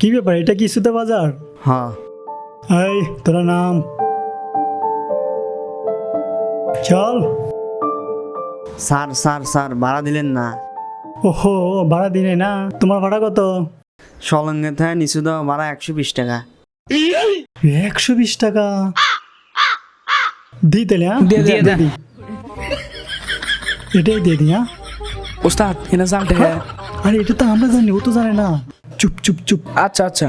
কি ব্যাপার? এটা কি সুতা বাজার? হ এই তোরা নাম। চল। স্যার স্যার স্যার ভাড়া দিলেন না। ওহো ভাড়া দিনে না? তোমার ভাড়া কত? সলঙ্গে থেকে নিচু দাও ভাড়া একশো বিশ টাকা। একশো বিশ টাকা? দিই তাহলে হ্যাঁ? দিয়ে দে। এটাই দিয়ে দিই হ্যাঁ? ওস্তাদ এনে জালটা হ্যাঁ আরে এটা তো আমরা জানি ও তো জানে না। চুপ চুপ চুপ। আচ্ছা আচ্ছা।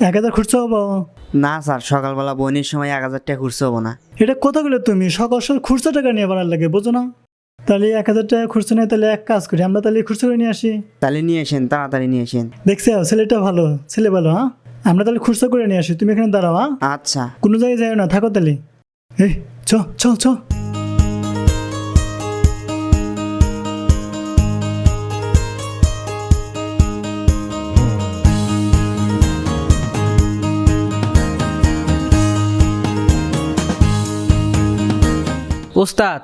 এক হাজার খুঁজতে হব? না স্যার সকালবেলা বইনের সময় এক হাজার টাকা খুঁজতে হব না। এটা কথা বলে তুমি? সকাল সকাল খুচরো টাকা নিয়ে বাড়ার লাগে বোঝো না। তাহলে এক হাজার টাকা খুচরো নিয়ে তাহলে এক কাজ করি আমরা তাহলে খুচরো করে নিয়ে আসি। তাহলে নিয়ে আসেন তাড়াতাড়ি নিয়ে আসেন। দেখছি ছেলেটা ভালো ছেলে ভালো হ্যাঁ? আমরা তাহলে খুচরো করে নিয়ে আসি তুমি এখানে দাঁড়াও হ্যাঁ? আচ্ছা। কোনো জায়গায় যাই না থাকো তাহলে। এই চ চল চ। ওস্তাদ।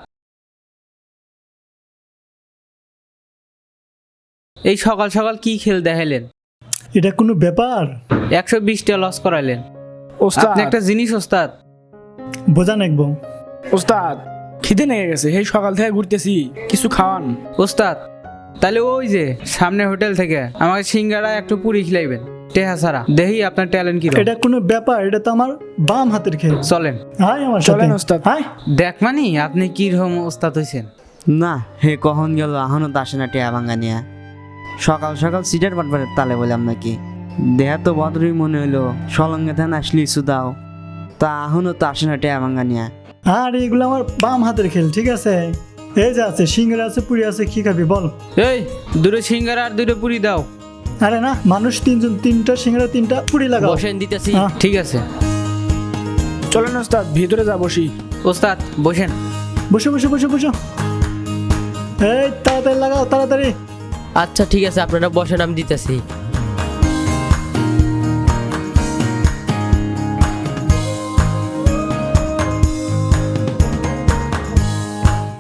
এই সকাল সকাল কি খেল দেখাইলেন? এটা কোনো ব্যাপার? একশো বিশটা লস করাইলেন। ওস্তাদ। আপনি একটা জিনিস ওস্তাদ। বোঝা নাকবো ওস্তাদ খিদে লেগে গেছে এই সকাল থেকে ঘুরতেছি কিছু খাওয়ান। ওস্তাদ তাহলে ওই যে সামনে হোটেল থেকে আমাকে সিঙ্গারা একটু পুরি খিলাইবেন। টেহা দেখি আপনার ট্যালেন্ট কি এটা কোনো ব্যাপার এটা তো আমার বাম হাতের খেল। চলেন। হাই আমার চলেন ওস্তাদ। হাই। দেখ মানি আপনি কি রকম ওস্তাদ হয়েছেন না হে কখন গেল এখনও তো আসে না টিয়া ভাঙ্গা নিয়ে। সকাল সকাল সিটার বাটবারের তালে বললাম নাকি। দেহা তো ভদ্রই মনে হইল সলঙ্গে থান আসলি সুদাও তা এখনও তো আসে না টিয়া ভাঙ্গা নিয়ে। আর এগুলো আমার বাম হাতের খেল ঠিক আছে? এই যে আছে সিঙ্গারা আছে পুরি আছে কি খাবি বল? এই দুটো সিঙ্গারা আর দুটো পুরি দাও। আরে না মানুষ তিনজন তিনটা সিঙ্গারা তিনটা পুরি লাগাও। বসেন দিতেছি। হ্যাঁ। ঠিক আছে। চলেন ওস্তাদ ভিতরে যা বসি। ওস্তাদ বসেন। বসে বসে বসে বসে। এই তাড়াতাড়ি লাগাও তাড়াতাড়ি। আচ্ছা ঠিক আছে আপনারা বসেন আমি দিতেছি।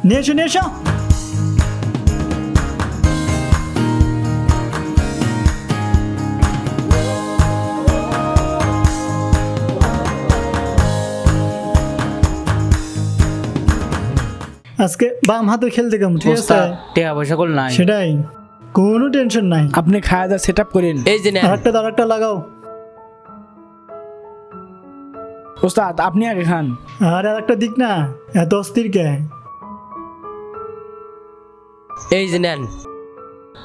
নিয়ে এসো নিয়ে এসো। আজকে বাম হাতে খেলতে কেমন ঠিক আছে? টেহা পয়সা কল নাই। সেটাই। কোনো টেনশন নাই। আপনি খাওয়া দাওয়া সেট আপ করেন এই যে নেন। আরেকটা আরেকটা লাগাও। ওস্তাদ আপনি আগে খান। আর আরেকটা দিক না এত অস্থির কে? এই যে নেন।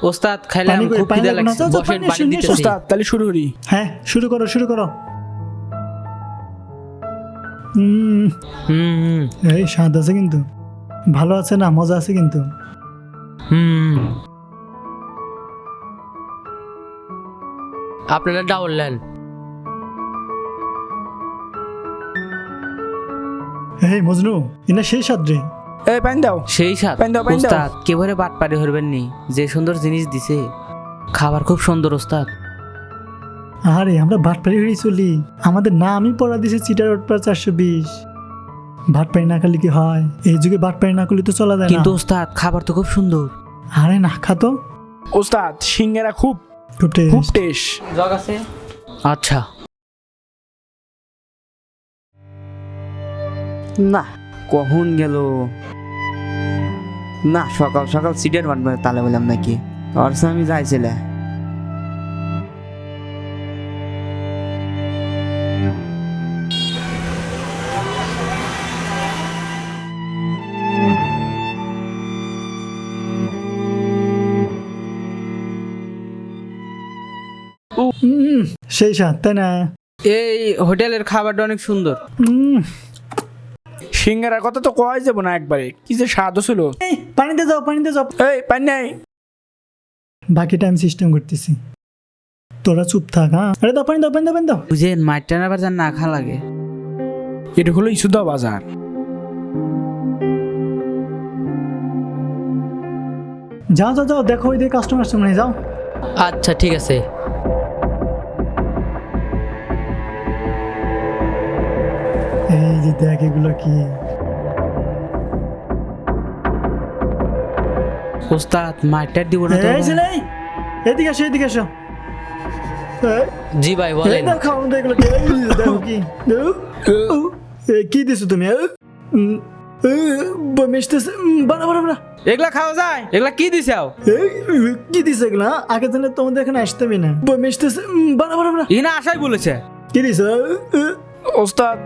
ওস্তাদ খাইলাম খুব খিদা? লাগছে। বসেন পানি। দিতেছি। ওস্তাদ তাহলে শুরু করি। হ্যাঁ শুরু করো শুরু করো। হুম হুম হুম, এই স্বাদ আছে কিন্তু। ভালো আছে না? মজা আছে কিন্তু। হুম। আপনারা ডাউন নেন। এই মজনু ইনা সেই স্বাদ রে। এই পানি দাও। সেই সাথ পানি দাও, পানি দাও। ওস্তাদ কেবারে বাট পারি হরবেন নি। যে সুন্দর জিনিস দিছে। খাবার খুব সুন্দর ওস্তাদ। আরে আমরা ভাটপাড়ি হয়ে চলি। আমাদের নামই পড়া দিছে চিটার ওটপাড়া চারশো বিশ। ভাটপাড়ি না করলে কি হয়? এই যুগে ভাত ভাটপাড়ি না করলে তো চলা যায় কিন্তু না ওস্তাদ খাবার তো খুব সুন্দর। আরে না খাতো ওস্তাদ সিঙ্গেরা খুব খুব খুব টেস্ট জগ আছে? আচ্ছা। না কখন গেল? না সকাল সকাল সিটার বাটবারের তালে বললাম নাকি। আর আমি যাইছিলে সেই স্বাদ তাই না? এই হোটেলের খাবারটা অনেক সুন্দর। হুম সিঙ্গারার কথা তো কয় যাব না একবারে। কি যে স্বাদ ছিল এই পানিতে যাও পানিতে যাও। এই পানি নাই। বাকি টাইম সিস্টেম করতেছি। তোরা চুপ থাক হ্যাঁ? আরে দাও পানি দাও পানি দাও পানি দাও। বুঝেন মাইটা না বাজার না খা লাগে। এটা হলো ইসুদা বাজার। যাও যাও যাও দেখো ওই দিকে কাস্টমার সামনে যাও। আচ্ছা ঠিক আছে। এই যে দেখ এগুলো কি? ওস্তাদ মাইটার দিব না তো এই ছেলে এদিকে এসো এদিকে এসো? জি ভাই বলেন। এগুলো কে? দেখো কি? কি দিছো তুমি বাড়া বাড়া বাড়া। এগুলা খাওয়া যায়? এগুলা কি দিছাও কি দিছে এগুলো? আগে জানলে তোমাদের এখানে আসতামই না। বমিশতেছে উম, বাড়া বাড়া বাড়া। আসাই বলেছে। কি দিছো ওস্তাদ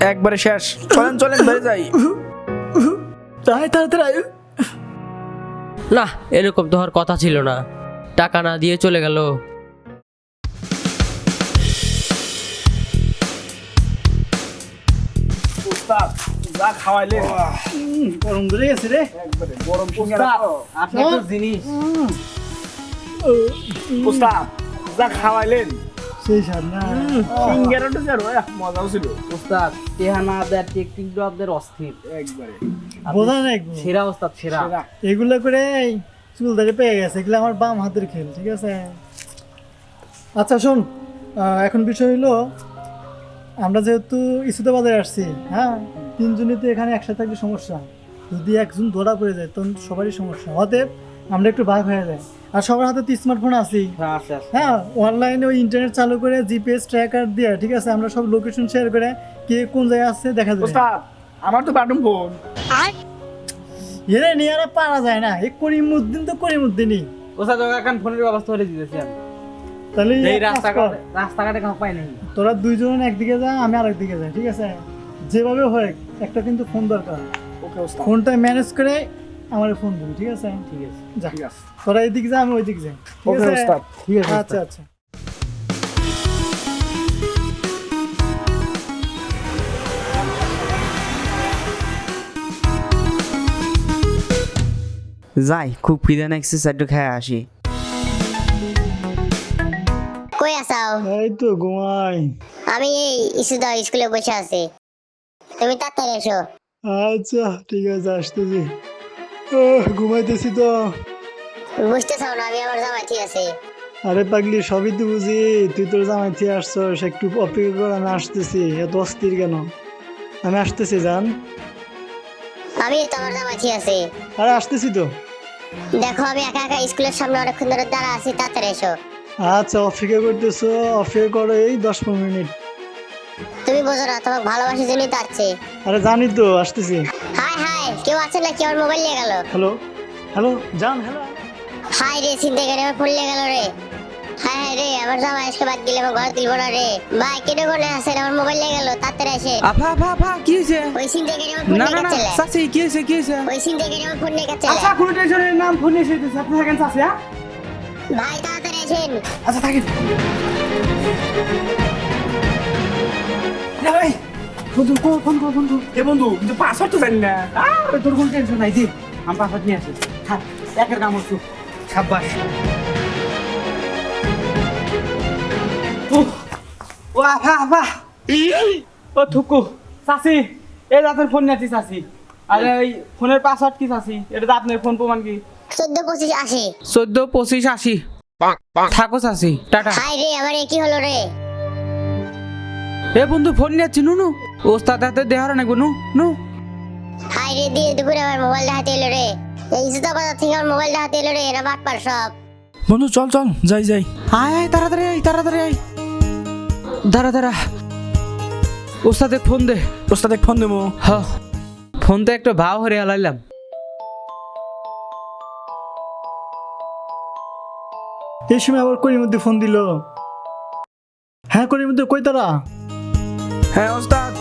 একবারে শেষ। চলেন চলেন বেড়ে যাই। তাই তাড়াতাড়ি। না এরকম তো হওয়ার কথা ছিল না। টাকা না দিয়ে চলে গেল। যা খাওয়াইলে। গরম ধরে গেছে রে। জিনিস। যা খাওয়াইলেন। সেই স্বাদ না সিঙ্গারাটা যে আরও, আহ, মজাও ছিল ওস্তাদ টেহানা দেয় টেকনিক আপনাদের অস্থির। একবারে। বোঝা নাই সেরা ওস্তাদ সেরা। এগুলো করে চুল পেয়ে গেছে এগুলো আমার বাম হাতের খেল ঠিক আছে? আচ্ছা শোন এখন বিষয় হলো আমরা যেহেতু ইস্যুতে বাজারে আসছি হ্যাঁ? তিনজনই তো এখানে একসাথে থাকলে সমস্যা। যদি একজন ধরা পড়ে যায় তখন সবারই সমস্যা। অতএব আমরা একটু ভাগ হয়ে যাই। আর সবার হাতে তো স্মার্টফোন আছেই। হ্যাঁ আছে হ্যাঁ অনলাইনে ওই ইন্টারনেট চালু করে জিপিএস ট্র্যাকার দিয়ে ঠিক আছে? আমরা সব লোকেশন শেয়ার করে কে কোন জায়গায় আসছে দেখা যাবে আমার তো বাটন ফোন। এরে নিয়ে আর পারা যায় না। এই তো এখন ফোনের ব্যবস্থা করে দিতেছি আমি। তাহলে এই রাস্তাঘাটে রাস্তাঘাটে কাউ পাই নাই। তোরা দুইজন একদিকে যা আমি আরেক দিকে যাই ঠিক আছে? যেভাবে হয় একটা কিন্তু ফোন দরকার। ওকে ওস্তাদ। ফোনটা ম্যানেজ করে আমার ফোন দিবি ঠিক আছে? ঠিক আছে। যা। ঠিক আছে। তোরা এইদিক যা আমি ওই দিক যাই। ঠিক ওকে আছে? ওস্তাদ। ঠিক আছে আচ্ছা আচ্ছা। যাই খুব খিদে নাকছে একটু খেয়ে আসি। কই আসাও এই তো ঘুমাই। আমি এই ইসুদা স্কুলে বসে আছি। তুমি তাড়াতাড়ি এসো। আচ্ছা ঠিক আছে আসতেছি। ঘুমাইতেছি তো। বুঝতে চাও না আমি আমার জামাই ঠিক আছে। আরে পাগলি সবই তো বুঝি। তুই তোর জামাই থেকে আসছস একটু অপেক্ষা কর আমি আসতেছি। এত অস্থির কেন? আমি আসতেছি জান। আমি তো আমার জামাই ঠিক আছে। আরে আসতেছি তো। দেখো আমি একা একা স্কুলের সামনে অনেকক্ষণ ধরে দাঁড়া আছি তাড়াতাড়ি এসো। আচ্ছা অপেক্ষা করতেছো অপেক্ষা করো এই দশ পনেরো মিনিট। তুমি বোঝো না তোমাকে ভালোবাসি জন্যই তো আসছি। আরে জানি তো আসতেছি। হাই হাই কেউ আছে না কি আমার মোবাইল নিয়ে গেল। হ্যালো হ্যালো জান হ্যালো হাই রে চিন্তা করে আমার ফোন নিয়ে গেল রে। হাই হাই রে আমার জামাই আজকে বাদ দিলে আমার ঘরে তুলবো না রে। ভাই কেটে কোনে আছে আমার মোবাইল নিয়ে গেল তাড়াতাড়ি এসে আফা আফা আফা কি হয়েছে? ওই চিন্তা করে আমার ফোন নিয়ে গেছে। চাচি কি হয়েছে কি হয়েছে? ওই চিন্তা করে আমার ফোন নিয়ে গেছে। আচ্ছা কোনো টেনশনের নাম ফোন এসে দিতেছে। আপনি থাকেন চাচি হ্যাঁ? ভাই তাড়াতাড়ি এসেন আচ্ছা থাকেন। এই, ফোন কর, ফোন ফোন কর। এ বন্ধু কিন্তু পাসওয়ার্ড তো জানি না। আরে তোর কোনো টেনশন নাই দি আমি পাসওয়ার্ড নিয়ে আসি। থাক একের কাম হচ্ছে। সাব্বাস। ও আফা আফা ও থুকু। চাচি এই রাতের ফোন নিয়েছি চাচি। আরে ওই ফোনের পাসওয়ার্ড কি চাচি? এটা তো আপনার ফোন প্রমাণ কি? চোদ্দ পঁচিশ আশি। চোদ্দ পঁচিশ আশি। থাকো চাচি। টাটা। হাই রে আমার এ কি হলো রে? এ বন্ধু ফোন নিয়েছি নু নু। ওস্তাদ হাতে দেহার নাকি নু নু। হাই রে দিয়ে দুপুরে আমার মোবাইলটা হাতে এলো রে। এই জুতা বাজার থেকে আমার মোবাইলটা হাতে এলো রে এরা বাটপার সব। বন্ধু চল চল যাই যাই। আয় আয় তাড়াতাড়ি আয় তাড়াতাড়ি আয়। দাঁড়া দাঁড়া। ওস্তাদে ফোন দে। ওস্তাদ এক ফোন দেবো। হ। ফোন তো একটা ভাও হরে আলাইলাম এই সময় আবার করির মধ্যে ফোন দিল। হ্যাঁ করির মধ্যে কই তারা? হ্যাঁ ওস্তাদ।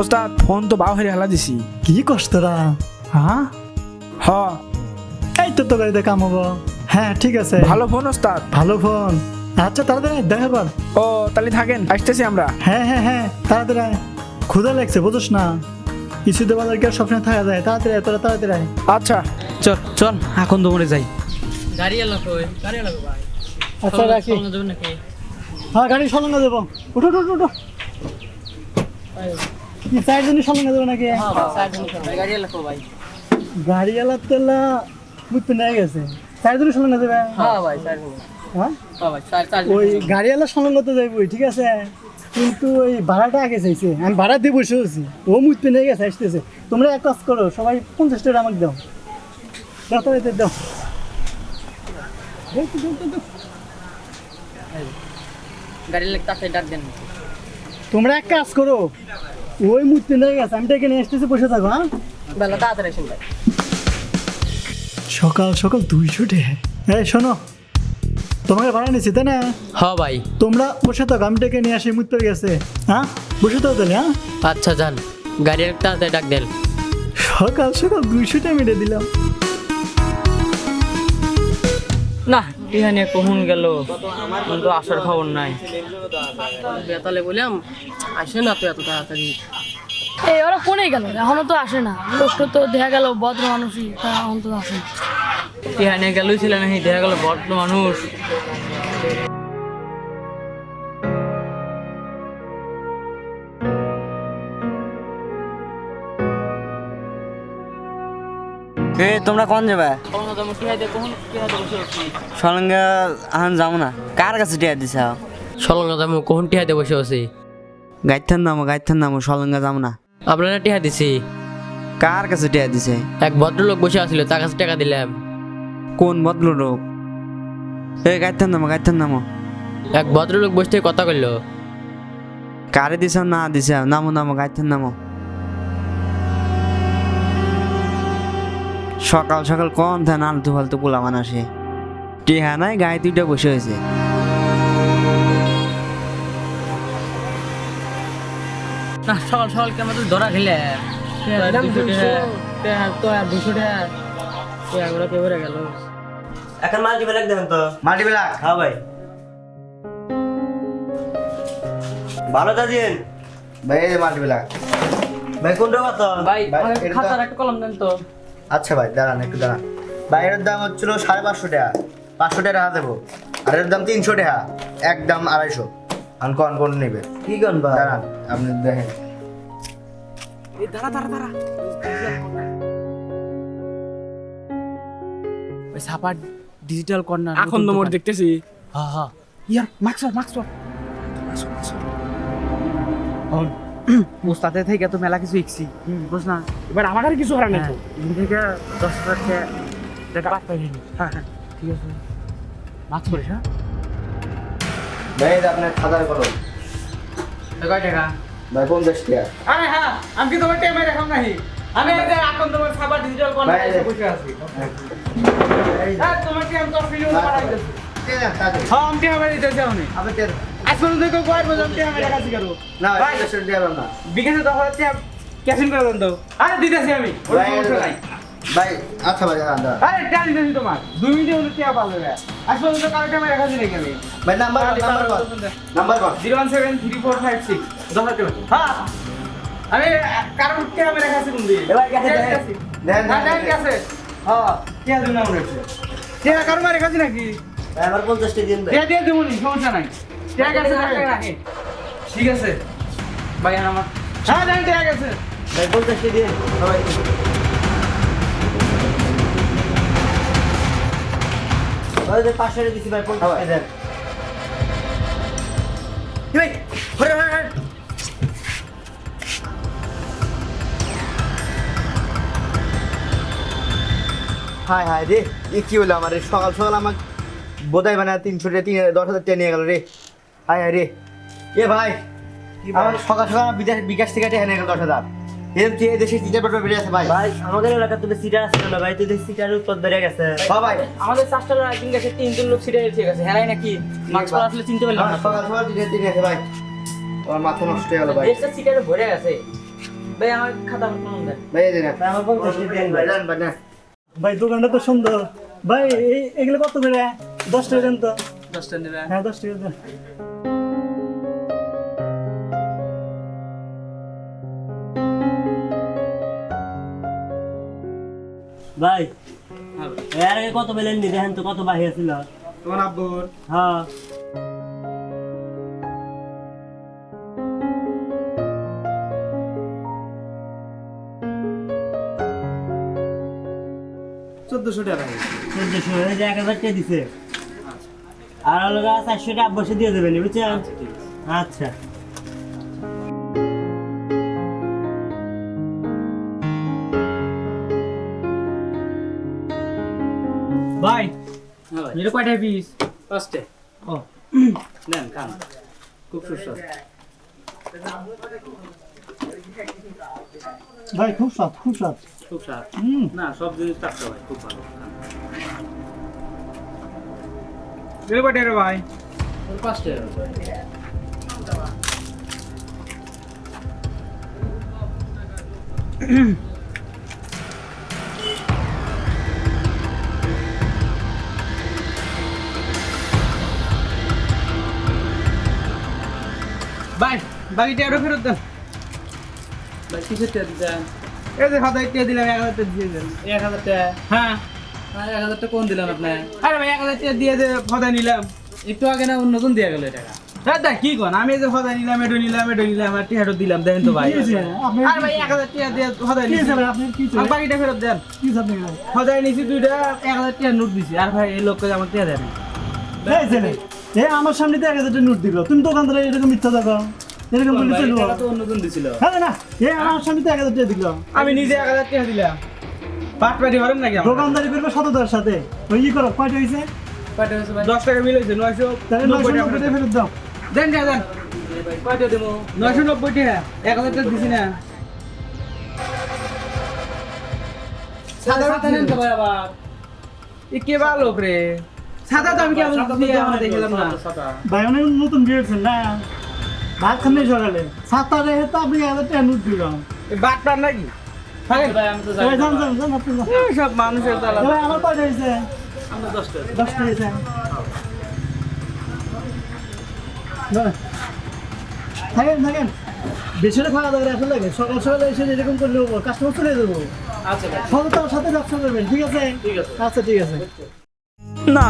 ওস্তাদ ফোন তো বাউ হেরে হালা দিছি। কি কষ্ট তোরা? হ্যাঁ? হ। এই তো তো গাড়িতে কাম হব। হ্যাঁ ঠিক আছে। ভালো ফোন ওস্তাদ। ভালো ফোন। আচ্ছা তাড়াতাড়ি আয়, দেখা পার ও তাহলে থাকেন আসতেছি আমরা। হ্যাঁ হ্যাঁ হ্যাঁ তাড়াতাড়ি আয়। ক্ষুধা লাগছে বুঝোস না। ইস্যুতে বাজার কি আর সবসময় থাকা যায়। তাড়াতাড়ি আয়, তোরা তাড়াতাড়ি আয়। আচ্ছা। চল চল এখন তো মরে যাই। গাড়ি এলো কই? গাড়ি এলো ভাই? আচ্ছা রাখি। সঙ্গে যাবেন নাকি? হ্যাঁ গাড়ি সলঙ্গ দেবো উঠো উঠো উঠো, উঠো। দেবো নাকি? গাড়ি গাড়ি তেলা বুঝতে নিয়ে গেছে। সলঙ্গ দেবে হ্যাঁ হ্যাঁ? হ্যাঁ ওই সলঙ্গ তো যাইবই ঠিক আছে? কিন্তু ওই ভাড়াটা আগে চাইছে। আমি ভাড়া দিয়ে বসে আছি। ও মুততে নিয়ে গেছে আসতেছে। তোমরা এক কাজ করো সবাই পঞ্চাশ টাকা আমাকে দাও। দাও তো এতে দাও লোক তাড়াতাড়ি ডাক দেন। তোমরা এক কাজ করো ওই মূর্তি নিয়ে গেছে আমি ডেকে নিয়ে আসতেছি বসে থাকো হ্যাঁ? বেলা তাড়াতাড়ি ভাই সকাল সকাল দুইশো টাকা এই শোনো তোমাকে ভাড়া নিচ্ছি তাই না? হ ভাই। তোমরা বসে থাকো আমি ডেকে নিয়ে আসি মূর্তির গেছে হ্যাঁ? বসে থাকো তাহলে হ্যাঁ? আচ্ছা যান। গাড়ির লোক তাড়াতাড়ি ডাক দেন। সকাল সকাল দুইশো টাকা মেরে দিলাম। না টিহা কখন গেল? কিন্তু আসার খবর নাই। বেতালে বললাম আসে না তো এত তাড়াতাড়ি? এই ওরা কোনে গেল এখনও তো আসে না। লোকটা তো দেখা গেল ভদ্র মানুষই তা এখন তো আসে না। টিহা গেলই ছিল না দেখা গেল ভদ্র মানুষ। এ তোমরা কোন যাবে? বসে আহান যাব না। কার কাছে টিয়া দিছ সলঙ্গা দামু কখন টিহাতে বসে আছি? গাইথান নামো গাইথান নামো সলঙ্গে যাব না। আপনারা টিহা দিছি। কার কাছে টিয়া দিছে? এক ভদ্রলোক বসে আছিল তার কাছে টাকা দিলাম। কোন রোগ এ গাইথান নামো গাইথান নামো এক ভদ্রলোক বসতে কথা কইলো। কারে দিছ না দিছ নামো নামো গাইথান নামো সকাল সকাল কোন থান আলতু ফালতু পোলা আসে টিহা নাই গায়ে দুইটা বসে হয়েছে। সকাল সকাল কি আমাদের ধরা খেলে? এখন মাল্টি ব্যাগ দেবেন তো। মাল্টি ব্যাগ হ্যাঁ ভাই। ভালো ভাই মাল্টি ব্যাগ ভাই কোনটা কত ভাই খাতার একটা কলম দেন তো। আচ্ছা ভাই দাঁড়ান একটু দাঁড়ান। ভাই এর দাম হচ্ছিল সাড়ে পাঁচশো টাকা। পাঁচশো টাকা দেবো। আর এর দাম তিনশো টাকা। একদম আড়াইশো। আন কোন কোন নেবে? কি কোন ভাই? দাঁড়ান আপনি দেখেন। ওই সাপার ডিজিটাল কর্নার এখন তো মোর দেখতেছি। হ্যাঁ হ্যাঁ। ইয়ার মাক্স মাক্স উস্তাদের থেকে তো মেলা কিছু শিখছি। বুঝ না? এবার আমার আর কিছু করার নেই তো। এখান থেকে দশ হাজার টাকা বাদ পাইনি হ্যাঁ হ্যাঁ ঠিক আছে। মাছ করিস হ্যাঁ? ভাই আপনার খাতার কলম কয় টাকা? ভাই পঞ্চাশ টাকা। আরে হ্যাঁ আমি কি তোমার টেমে নাহি আমি এই যে এখন তোমার সাবার ডিজিটাল এসে বসে আছি। হ্যাঁ তোমার কি আমি তোর তাড়াতাড়ি। হ্যাঁ আমি দিতেছি আমি আপনি টের- আজ পর্যন্ত কেউ কয়েক বছর টেমে রাখাছি কারও না ভাই না। বিকাশে ক্যাশিং করে দেন তো। আরে দিতেছি আমি ওই ভাই, সমস্যা নাই। ভাই আচ্ছা ভাই দাঁড়ান আরে টাইম দিতেছি তোমার মধ্যে টাকা পাবে নাকি আমি ভাই নাম্বার নাম্বার কর নাম্বার কর। Zero one seven three four five six দশ হাজার টাকা হ্যাঁ আমি কারও টেমে রাখাছি কোন দিয়ে এবার দেখেন। আছে। দেখেন, হ্যাঁ, আছে। হ্যাঁ, আছে, আছে, নাকি? দিন ঠিক আছে, দিয়ে দেবো নি, সমস্যা নাই। ঠিক আছে, ঠিক আছে। ভাই আর আমার হ্যাঁ জানি ঠিক আছে। ভাই পাঁচশো দিছি ভাই পঞ্চাশ হ্যাঁ, ভাই। হরে হরে হরে। হাই রে এ কি হলো আমার রে? সকাল সকাল আমার বোধহয় মানে তিনশো টাকা তিন দশ হাজার টাকা নিয়ে গেল রে। হাই হাই রে এ ভাই আমার সকাল সকাল আমার বিদেশ বিকাশ থেকে নিয়ে গেল দশ হাজার। এরকম কি এই দেশে চিটার পেট্রোল বেরিয়ে আছে ভাই? ভাই আমাদের এলাকা তুমি সিটার আসছিল না ভাই? তুই দেখছি সিটার উত্তর ধরে গেছে। ভাই আমাদের চারটা রাইটিং গেছে তিনজন লোক সিটে ঠিক আছে হেরাই নাকি? মাস্ক পরা আসলে চিনতে পারলাম না। সকাল সকাল ভাই। আমার মাথা নষ্ট হয়ে গেল ভাই। দেশটা সিটে ভরে গেছে। ভাই আমার খাতা দেন। ভাই এই যে না। আমার দেন। ভাই ভাই ভাই ভাই দোকানটা তো সুন্দর। ভাই এই এগুলো কত করে? দশ টাকা দেন তো। দশটা নেবে। হ্যাঁ দশ টাকা দেন। ভাই এর আগে কত বেলেন নি? দেখেন তো কত বাহির ছিল তোমার আব্বুর? হ্যাঁ। চোদ্দশো টাকা। চোদ্দশো এক হাজার টাকা দিছে? আর হলো চারশো টাকা বসে দিয়ে দেবেন বুঝছেন? আচ্ছা ভাই এটা কয়টা পিস ফার্স্টে ও। নেন খান। খুব সুস্বাদু। ভাই খুব স্বাদ খুব স্বাদ। খুব স্বাদ। হুম। না সব জিনিস টাটকা ভাই খুব ভালো খান। এটা কয়টা রে ভাই। ওর পাঁচটা ভাই বাকিটা আরও ফেরত দেন। ভাই কিসের টাকা দিচ্ছেন এই যে হাজার টাকা দিলাম এক হাজার টাকা দিয়ে দেন। এক হাজার টাকা হ্যাঁ, এক হাজার কোন দিলাম আপনার আরে ভাই এক হাজার দিয়ে যে ফদাই নিলাম একটু আগে না নতুন দিয়ে গেল টাকা। হ্যাঁ কি কোন? আমি যে নিলাম এটো নিলাম এটো নিলাম আর টিহাটো দিলাম দেখেন তো ভাই। কি হয়েছে? আপনার আরে ভাই এক হাজার টাকা দিয়ে ফদাই নিছি। হয়েছে কি হয়েছে? বাকিটা ফেরত দেন। কি হয়েছে আপনার? নিছি দুইটা এক হাজার টাকা নোট দিছি। আর ভাই এই লোককে আমার টাকা দেন। এই ছেলে, এ আমার সামনে তো এক হাজার টাকা নোট দিল। তুমি দোকানদারে এরকম মিথ্যা দেখো এরকম বলে চলবো। তো নতুন দিছিল। হ্যাঁ না এ আমার সামনে তো এক হাজার টাকা দিল। আমি নিজে এক হাজার টাকা দিলাম। পাট পাটি হরেন নাকি আমার? দোকানদারি করবে সততার সাথে। ওই কি করো কয়টা হয়েছে দশ টাকা মিল হয়েছে নয়শো তাহলে নয়শো নব্বই টাকা ফেরত দাও। দেন দেন দেন। ভাই, কয়টা দেবো নয়শো নব্বই টাকা এক হাজার টাকা দিছি না। কে ভালো লোক রে? সাদা তো আমি কেমন দেখলাম না। ভাই অনেক নতুন বিয়েছেন না? ভাত খান সকালে। সাতটা রেখে তো আপনি হাজার টাকা নোট দিল বাটপার নাকি? সব মানুষের আমার কয়টা হয়েছে আমরা দশটা দশটা হয়েছে থাকেন থাকেন। বেশি খাওয়া দাওয়া আসলে লাগে। সকাল সকালে এসে এরকম করলে কাস্টমার চলে যাব। আচ্ছা সততার সাথে ব্যবসা করবেন ঠিক আছে? আচ্ছা ঠিক আছে। না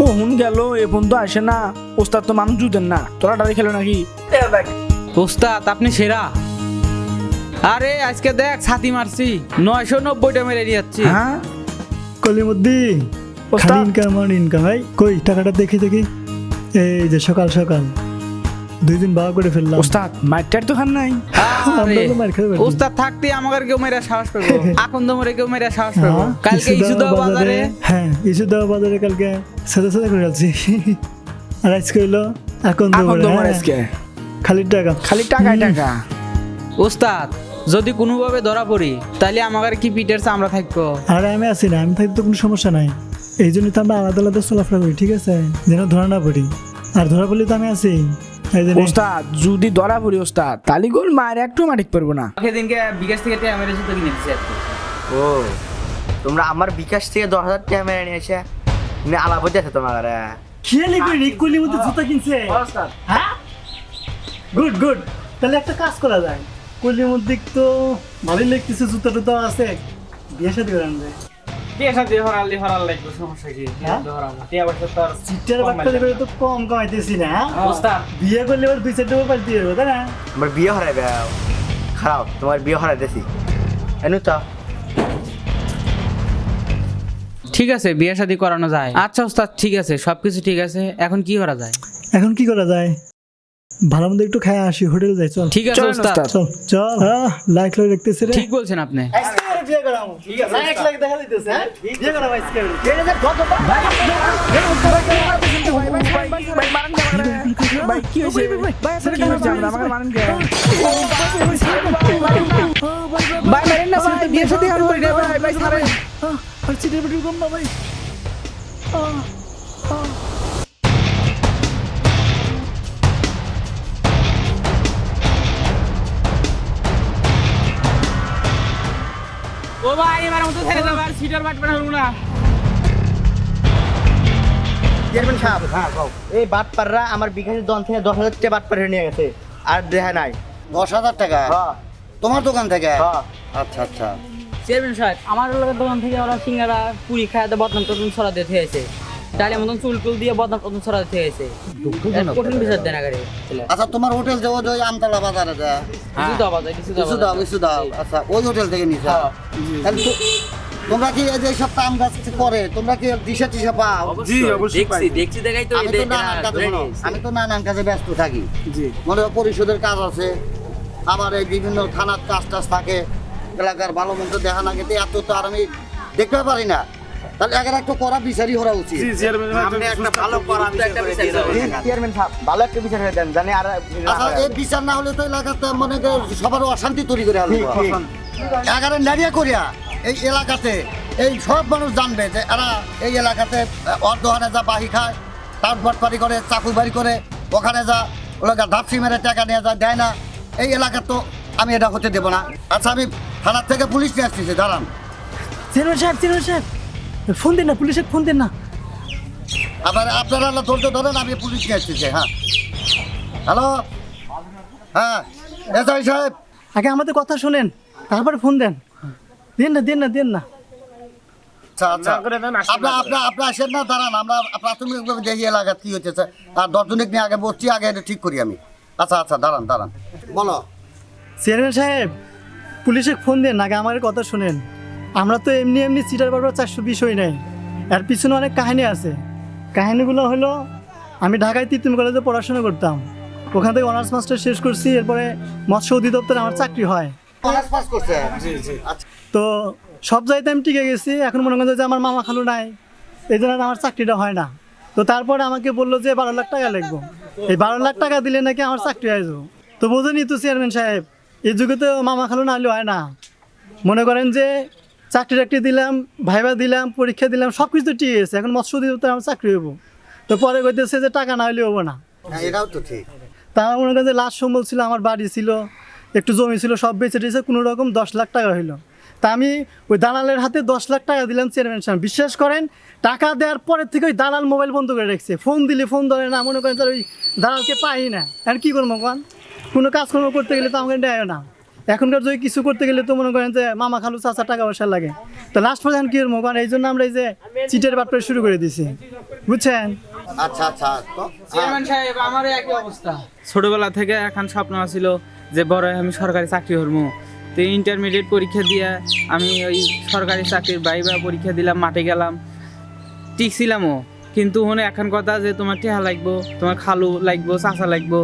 কখন গেল এ পর্যন্ত আসে না। ওস্তাদ তো মানুষ জুতেন না। তোরা ডারে খেলো নাকি? ওস্তাদ আপনি সেরা। আরে আজকে দেখ ছাতি মারছি। নয়শো নব্বইটা মেরে নিয়ে যাচ্ছি। হ্যাঁ? কলিমুদ্দি খালি ইনকাম আর ইনকাম ভাই কই টাকাটা দেখি দেখি। এই যে সকাল সকাল। দুই দিন বাবা করে ফেললাম। ওস্তাদ মাইটার তো খান নাই। আমরা তো মার খেতে পারি। ওস্তাদ থাকতে আমাকে কেউ মেরে সাহস পাবো এখন তো মরে কেউ মেরে সাহস পাবো হ্যাঁ, কালকে ইসুদাও বাজারে। হ্যাঁ ইসুদাও বাজারে কালকে সাদা সাদা করে যাচ্ছি। আর আজকে হইল এখন তো এখন তোমার হ্যাঁ, আজকে। খালি টাকা। খালি টাকায় টাকা। ওস্তাদ যদি কোনোভাবে ধরা পড়ি তাহলে আমাকে কি পিটের চামড়া থাকব? আর আমি আছি না আমি থাকতে তো কোনো সমস্যা নাই। এই জন্য তো আমরা আলাদা আলাদা চলাফেরা করি ঠিক আছে? যেন ধরা না পড়ি। আর ধরা পড়লে তো আমি আছি। ওস্তাদ যদি ধরা পড়ি ওস্তাদ তালি গোল মায়ের একটু মাটিক পারব না। সেদিনকে বিকাশ থেকে টাকা মেরে জুতো কিনে দিচ্ছি ও তোমরা আমার বিকাশ থেকে দশ হাজার টাকা মেরে নিয়ে এসে আলাপ হতে আছে তোমার খেয়ালি করি কলির মধ্যে জুতা কিনছে? হ্যাঁ? Good good. তাহলে একটা কাজ করা যায়। কলির মধ্যে তো ভালোই লাগতেছে জুতা টুতা আছে। বিয়ে সাথে করেন যায় বিয়ে সাথে হরালি হরাল লাগবে সমস্যা কি? হ্যাঁ? ধরাবো টিয়া তো আর করে তো কম কমাইতেছি না হ্যাঁ? ওস্তাদ। বিয়ে করলে এবার দুই পাল্টি দেবো তাই না? আমার বিয়ে হরাইবে খারাপ তোমার বিয়ে হরাইতেছি এনু তো ঠিক আছে বিয়ে শাদী করানো যায়। আচ্ছা ওস্তাদ ঠিক আছে সবকিছু ঠিক আছে। এখন কি করা যায়? এখন কি করা যায়? ভালো মন্দ একটু খায় আসি হোটেল যাই চল ঠিক আছে ওস্তাদ। চল চল হ্যাঁ লাইক লাইক দেখতেছি রে ঠিক বলছেন আপনি বিয়ে করাবো ঠিক আছে লাইক লাইক দেখা দিতেছে হ্যাঁ বিয়ে করাবো আজকে ভাই কি হয়েছে কি হয়েছে আমাকে মারেন কে ভাই মারেন না ভাই বিয়ে সাথে আর করি না ভাই ভাই ছাড়েন আর চিটের বেটির কম না ভাই ও ভাই এবার মতো ছেড়ে দাও আর সিটার বাট হলো না। চেয়ারম্যান সাহেব হ্যাঁ এই বাটপাররা আমার বিকাশের দন থেকে দশ হাজার টাকা বাটপার নিয়ে গেছে। আর দেখা নাই। দশ হাজার টাকা? হ্যাঁ। তোমার দোকান থেকে? হ্যাঁ। আচ্ছা আচ্ছা। চেয়ারম্যান সাহেব আমার দোকান থেকে ওরা সিঙ্গারা পুরি খাওয়াতে বদনাম টদনাম ছড়া দিতে হয়েছে ডালের মতন চুল টুল দিয়ে বদনাম টদনাম ছড়া দিতে হয়েছে কঠিন বিচার দেন আগে। আচ্ছা তোমার হোটেল যে ওই যে আমতলা বাজারে যা। কিছু দাও যায় কিছু দাও কিছু দাও আচ্ছা ওই হোটেল থেকে নিছা তো- তোমরা কি এই সব কাম কাজ করে তোমরা কি দিশা টিশা পাও? দেখছি দেখছি দেখাই তো আমি তো নানান কাজে আমি তো নানান কাজে ব্যস্ত থাকি। মনে হয় পরিষদের কাজ আছে। আমার এই বিভিন্ন থানার কাজ টাজ থাকে। এলাকার ভালো মন্দ দেখা না এত তো আর আমি দেখতে পারি না। তাহলে একের একটা করা বিচারই হওয়া উচিত। আপনি একটা ভালো পরামর্শ করে দিয়ে চেয়ারম্যান সাহেব ভালো একটা বিচার হয়ে দেন জানি আর আচ্ছা এই বিচার না হলে তো এলাকাতে মনে সবার অশান্তি তৈরি করে আনব এগারো নারিয়া করিয়া এই এলাকাতে এই সব মানুষ জানবে যে এরা এই এলাকাতে অর্ধহানে যা বাহি খায় তার বাটপারি করে চাকু বাড়ি করে ওখানে যা ওলাকা ধাপসি মেরে টাকা নিয়ে যায় দেয় না। এই এলাকার তো আমি এটা হতে দেবো না। আচ্ছা আমি থানার থেকে পুলিশ নিয়ে আসতেছি দাঁড়ান। চেয়ারম্যান সাহেব চেয়ারম্যান সাহেব। ফোন দেন না পুলিশে ফোন দেন না। আবার আপনারা না ধৈর্য ধরেন আমি পুলিশ নিয়ে আসতেছি হ্যাঁ। হ্যালো? হ্যাঁ এসআই সাহেব। আগে আমাদের কথা শোনেন তারপরে ফোন দেন। দেন না দেন না দেন না। আচ্ছা আচ্ছা। আসেন না দাঁড়ান আমরা প্রাথমিকভাবে দেখি এলাকা কি হচ্ছে। আর দশজনিক নিয়ে আগে বসছি আগে এটা ঠিক করি আমি। আচ্ছা আচ্ছা দাঁড়ান দাঁড়ান। বলো। চেয়ারম্যান সাহেব পুলিশে ফোন দেন আগে আমার কথা শোনেন। আমরা তো এমনি এমনি চিটার বারবার চারশো বিশ বিষয় নাই। এর পিছনে অনেক কাহিনী আছে। কাহিনীগুলো হলো আমি ঢাকায় তিতুম কলেজে পড়াশোনা করতাম। ওখান থেকে অনার্স মাস্টার শেষ করছি এরপরে মৎস্য অধিদপ্তরে আমার চাকরি হয়। অনার্স পাস করছে? আচ্ছা। তো সব জায়গাতে আমি টিকে গেছি এখন মনে করেন যে আমার মামা খালু নাই এই জন্য আমার চাকরিটা হয় না। তো তারপরে আমাকে বলল যে বারো লাখ টাকা লাগবো। এই বারো লাখ টাকা দিলে নাকি আমার চাকরি হয়ে যাব। তো বোঝেনি তো চেয়ারম্যান সাহেব এই যুগে তো মামা খালু না হলে হয় না। মনে করেন যে চাকরি টাকরি দিলাম ভাইবা দিলাম পরীক্ষা দিলাম সব কিছু তো ঠিক আছে। এখন মৎস্য অধিদপ্তরে আমার চাকরি হব তো পরে কইতেছে যে টাকা না হলে হব না। হ্যাঁ এটাও তো ঠিক। তা আমার মনে করেন যে লাস্ট সম্বল ছিল আমার বাড়ি ছিল একটু জমি ছিল সব বেঁচে টেছে কোনো রকম দশ লাখ টাকা হইল। তা আমি ওই দালালের হাতে দশ লাখ টাকা দিলাম চেয়ারম্যান সাহেব। বিশ্বাস করেন টাকা দেওয়ার পরের থেকে ওই দালাল মোবাইল বন্ধ করে রেখেছে। ফোন দিলে ফোন ধরে না মনে করেন তার ওই দালালকে পাই না। আর কী করব কন কোনো কাজকর্ম করতে গেলে তো আমাকে দেয় না। এখনকার যদি কিছু করতে গেলে তো মনে করেন যে মামা খালু চাচা টাকা পয়সা লাগে। তো লাস্ট পর্যন্ত কি করব কারণ এই জন্য আমরা এই যে চিটের বাটপাড়ি শুরু করে দিছি বুঝছেন? আচ্ছা আচ্ছা চেয়ারম্যান সাহেব আমারও একই অবস্থা। ছোটবেলা থেকে এখন স্বপ্ন ছিল যে বড় আমি সরকারি চাকরি করব। তো ইন্টারমিডিয়েট পরীক্ষা দিয়ে আমি ওই সরকারি চাকরির বাইবা পরীক্ষা দিলাম মাঠে গেলাম। টিকছিলামও কিন্তু হনে এখন কথা যে তোমার টেহা লাগবো তোমার খালু লাগবো চাচা লাগবো।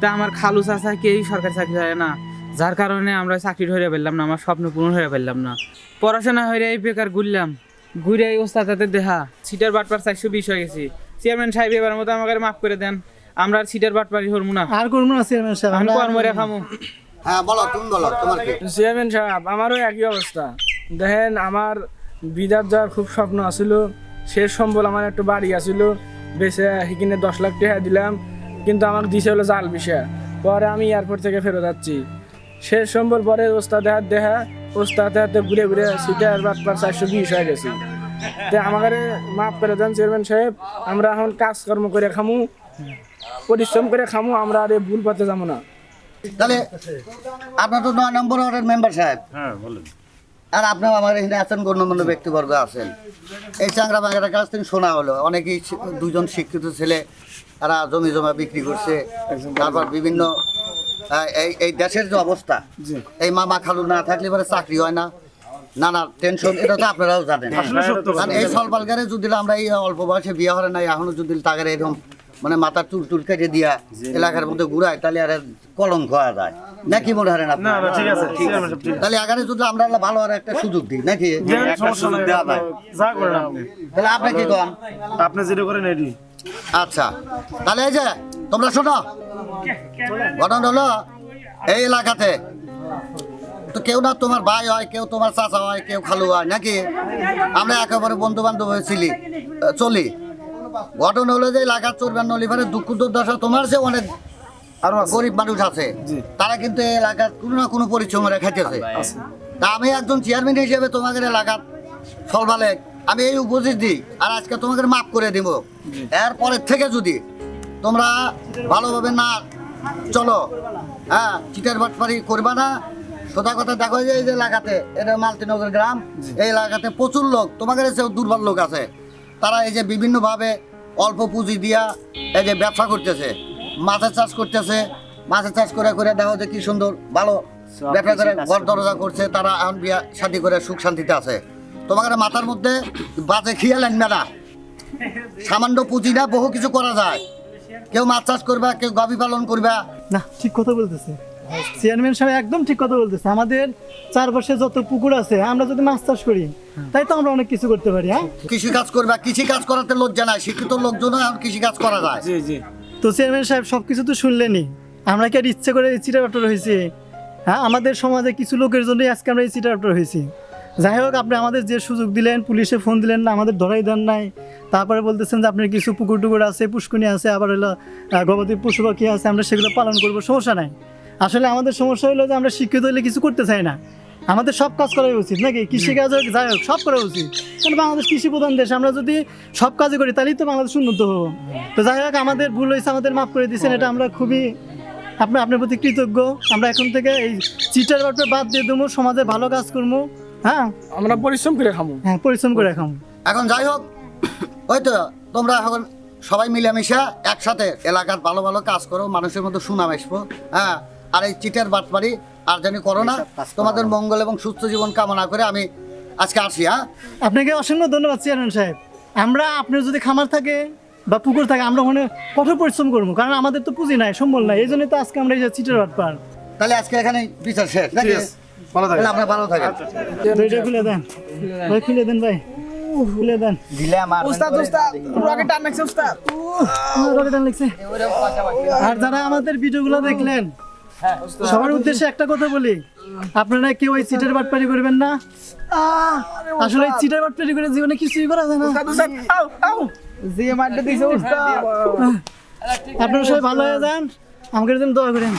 তা আমার খালু চাচা কেউই সরকারি চাকরি হয় না। যার কারণে আমরা চাকরি ধরে পেলাম না আমার স্বপ্ন পূরণ হয়ে পেলাম না। পড়াশোনা হয়ে এই বেকার ঘুরলাম। ঘুরে এই ওস্তাদাতে দেখা সিটার বাটপার চারশো বিশ হয়ে গেছি। চেয়ারম্যান সাহেব এবার মতো আমাকে মাফ করে দেন আমরা আর সিটার বাটপারি হরমু না। আর করব না চেয়ারম্যান সাহেব আমি কর্মরে খামু। হ্যাঁ বলো তুমি বলো তোমার কি? চেয়ারম্যান সাহেব আমারও একই অবস্থা। দেখেন আমার বিদার যাওয়ার খুব স্বপ্ন আছিল। শেষ সম্বল আমার একটা বাড়ি আছিল। বেশে সেখানে দশ লাখ টাকা দিলাম কিন্তু আমার দিছে হলো জাল বিষয় পরে আমি এয়ারপোর্ট থেকে ফেরত যাচ্ছি শেষ সম্বল পরে ওস্তাদ হাত দেখা ওস্তাদ হাতে ঘুরে ঘুরে সিটার বাটপার চারশো বিশ হয়ে গেছি। তো আমাকে মাফ করে দেন চেয়ারম্যান সাহেব আমরা এখন কাজকর্ম করে খামু পরিশ্রম করে খামু আমরা আর ভুল পথে যাব না। তাহলে আপনার তো নয় নম্বর ওয়ার্ডের মেম্বার সাহেব। হ্যাঁ বলুন। আর আপনিও আমার এখানে আছেন গণ্যমান্য ব্যক্তিবর্গ আছেন। এই চাংরা বাংলার কাছ থেকে শোনা হলো অনেকেই দুজন শিক্ষিত ছেলে তারা জমি জমা বিক্রি করছে তারপর বিভিন্ন এই এই দেশের যে অবস্থা এই মামা খালু না থাকলে পরে চাকরি হয় না। নানা টেনশন এটা তো আপনারাও জানেন। কারণ এই সলপালগারে যদি আমরা এই অল্প বয়সে বিয়ে হরে নাই এখনও যদি তাগারে এরকম মানে মাথার চুল চুল কেটে দিয়া এলাকার মধ্যে ঘুরায় তাহলে আর কলঙ্ক হওয়া যায়। নাকি মনে হয় না ঠিক আছে তাহলে আগারে যদি আমরা ভালো আর একটা সুযোগ দিই নাকি? তাহলে আপনি কি কন? আপনি যেটা করেন আচ্ছা। তাহলে এই যে তোমরা শোনো ঘটনা হলো এই এলাকাতে। তো কেউ না তোমার ভাই হয় কেউ তোমার চাচা হয় কেউ খালু হয় নাকি? আমরা একেবারে বন্ধু বান্ধব হয়েছিলি চলি। ঘটনা হলো যে এলাকার চোরবান নলিভারে দুঃখ দুর্দশা তোমার সে অনেক আর গরিব মানুষ আছে। তারা কিন্তু এই এলাকার কোনো না কোনো পরিশ্রম করে খাইতেছে। তা আমি একজন চেয়ারম্যান হিসেবে তোমাদের এলাকার সলবালে আমি এই উপদেশ দিই আর আজকে তোমাকে মাফ করে দিব। এরপরের থেকে যদি তোমরা ভালোভাবে না চলো। হ্যাঁ চিটার বাটপারি করবা না। সোজা কথা দেখো যে এই যে এলাকাতে এটা মালতিনগর গ্রাম। এই এলাকাতে প্রচুর লোক তোমাদের কাছেও দুর্বল লোক আছে। তারা এই যে বিভিন্নভাবে অল্প পুঁজি দিয়া এই যে ব্যবসা করতেছে মাছের চাষ করতেছে। মাছের চাষ করে করে দেখো যে কি সুন্দর ভালো ব্যবসা করে ঘর দরজা করছে তারা এখন বিয়া শাদি করে সুখ শান্তিতে আছে। তোমাদের মাথার মধ্যে বাজে খেয়ালেন না? সামান্য পুঁজি না বহু কিছু করা যায়। কেউ মাছ চাষ করবা কেউ গাভী পালন করবা। না ঠিক কথা বলতেছে। চেয়ারম্যান সাহেব একদম ঠিক কথা বলতেছে। আমাদের চারপাশে যত পুকুর আছে আমরা যদি মাছ চাষ করি তাই তো আমরা অনেক কিছু করতে পারি হ্যাঁ? কৃষি কাজ করবে কৃষি কাজ করাতে লজ্জা নাই শিক্ষিত লোকজন কৃষি কাজ করা যায়। জি জি। তো চেয়ারম্যান সাহেব সবকিছু তো শুনলেনি আমরা কি আর ইচ্ছে করে চিটার হয়েছি? হ্যাঁ আমাদের সমাজে কিছু লোকের জন্যই আজকে আমরা এই চিটার হয়েছি। যাই হোক, আপনি আমাদের যে সুযোগ দিলেন, পুলিশে ফোন দিলেন, না আমাদের ধরাই দেন নাই। তারপরে বলতেছেন যে আপনার কিছু পুকুর টুকুর আছে পুষ্কুনি আছে, আবার হলো গবাদি পশু পাখি আছে, আমরা সেগুলো পালন করব, সমস্যা নাই। আসলে আমাদের সমস্যা হলো যে আমরা শিক্ষিত হলে কিছু করতে চাই না। আমাদের সব কাজ করাই উচিত, নাকি? কৃষিকাজ হোক, যাই হোক, সব করা উচিত। কারণ বাংলাদেশ কৃষি প্রধান দেশ, আমরা যদি সব কাজে করি, তাহলেই তো বাংলাদেশ উন্নত হব। তো যাই হোক, আমাদের ভুল হয়েছে, আমাদের মাফ করে দিয়েছেন, এটা আমরা খুবই আপনার আপনার প্রতি কৃতজ্ঞ। আমরা এখন থেকে এই চিটার বাদ দিয়ে দেবো, সমাজে ভালো কাজ করব। হ্যাঁ। আমরা পরিশ্রম করে খামো। হ্যাঁ পরিশ্রম করে খাব এখন যাই হোক ওই তো তোমরা এখন সবাই মিলেমিশে একসাথে এলাকার ভালো ভালো কাজ করো মানুষের মধ্যে সুনাম আসব হ্যাঁ? আর এই চিটের বাটপারি আর জানি করো না তোমাদের মঙ্গল এবং সুস্থ জীবন কামনা করে আমি আজকে আসি হ্যাঁ? আপনাকে অসংখ্য ধন্যবাদ চেয়ারম্যান সাহেব। আমরা আপনার যদি খামার থাকে বা পুকুর থাকে আমরা ওখানে কঠোর পরিশ্রম করব কারণ আমাদের তো পুঁজি নাই সম্বল নাই এই জন্য তো আজকে আমরা এই যে চিটার বাট তাহলে আজকে এখানে বিচার শেষ ভালো থাকেন। ভালো থাকেন। খুলে দেন। ভাই খুলে দেন ভাই। খুলে দেন। উস্তাদ উস্তাদ রকেট টান উস্তাদ। লাগছে আর যারা আমাদের ভিডিওগুলো দেখলেন সবার উদ্দেশ্যে একটা কথা বলি। আপনারা কেউ ওই চিটার বাটপারি করবেন না। আহ, আসলে এই চিটার বাটপারি করে জীবনে কিছুই করা যায় না। যে দিছে আপনারা সবাই ভালো হয়ে যান। আমাকে জন্য দোয়া করেন।